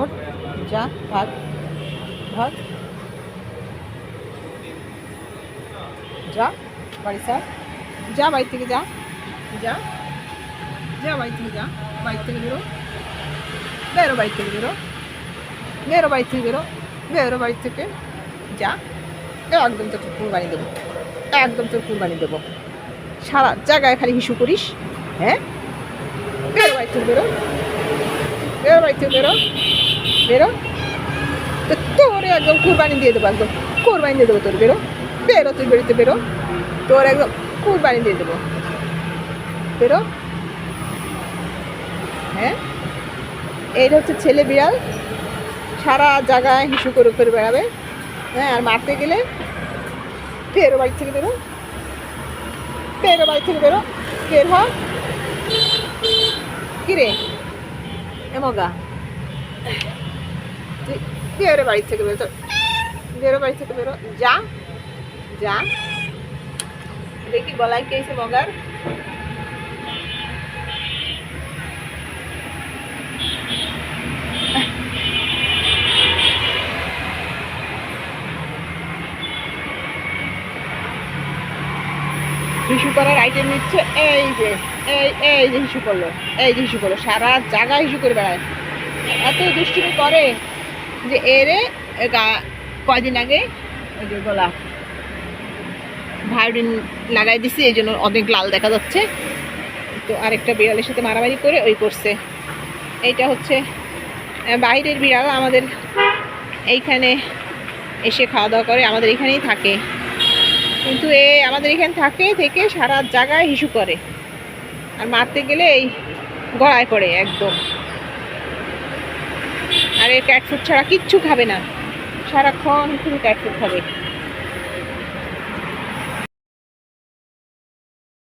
ওঠ যা, ভাগ ভাগ। যা, বাড়ি স্যার। যা, বাড়ি থেকে যা। যা যা, বাড়ি থেকে যা। বাড়ি থেকে বেরো। বেরো, বাড়ি থেকে বেরো। বেরো, বাড়ি থেকে বেরো। বেরো, বাড়ি থেকে যা। একদম তোর কুরবানি দেবো। একদম তোর কুরবানি দেবো। সারা জায়গায় খালি হিসু করিস হ্যাঁ? বেরো, বাড়ি থেকে বেরো। বেরো বাড়ি বেরো। বেরো। তো তোর একদম কুরবানি দিয়ে দেবো একদম। কুরবানি দিয়ে দেবো তোর, বেরো। বেরো তুই বেরোতে, বেরো। তোর একদম কুরবানি দিয়ে দেবো। বেরো। হ্যাঁ? এইটা হচ্ছে ছেলে বিড়াল। সারা জায়গায় হিসু করে করে বেড়াবে। হ্যাঁ আর মারতে গেলে বেরো বাড়ি থেকে বেরো। বেরো বাড়ি থেকে বেরো। বের হ। কিরে তুই বেরো বাড়ি থেকে বেরো বেরো বাড়ি থেকে বেরো। যা যা। দেখি গলায় কে এসে মগার। হিসু করার আইটেম নিচ্ছে, এই যে, এই এই যে হিসু করল, এই যে হিসু করল, সারা জায়গায় হিসু করে বেড়ায়। এত দুষ্টুমি করে যে এরে কয়দিন আগে যে গলা ভায়োলিন লাগাই দিছি, এই জন্য অনেক লাল দেখা যাচ্ছে। তো আরেকটা বিড়ালের সাথে মারামারি করে ওই করছে। এইটা হচ্ছে বাইরের বিড়াল আমাদের এইখানে এসে খাওয়া দাওয়া করে, আমাদের এখানেই থাকে। কিন্তু এ আমাদের এখানে থাকে, থেকে সারা জায়গায় হিসু করে। আর মারতে গেলে এই গড়ায় পড়ে একদম। আর এ ক্যাটফুড ছাড়া কিচ্ছু খাবে না। সারাক্ষণ শুধু ক্যাটফুড খাবে।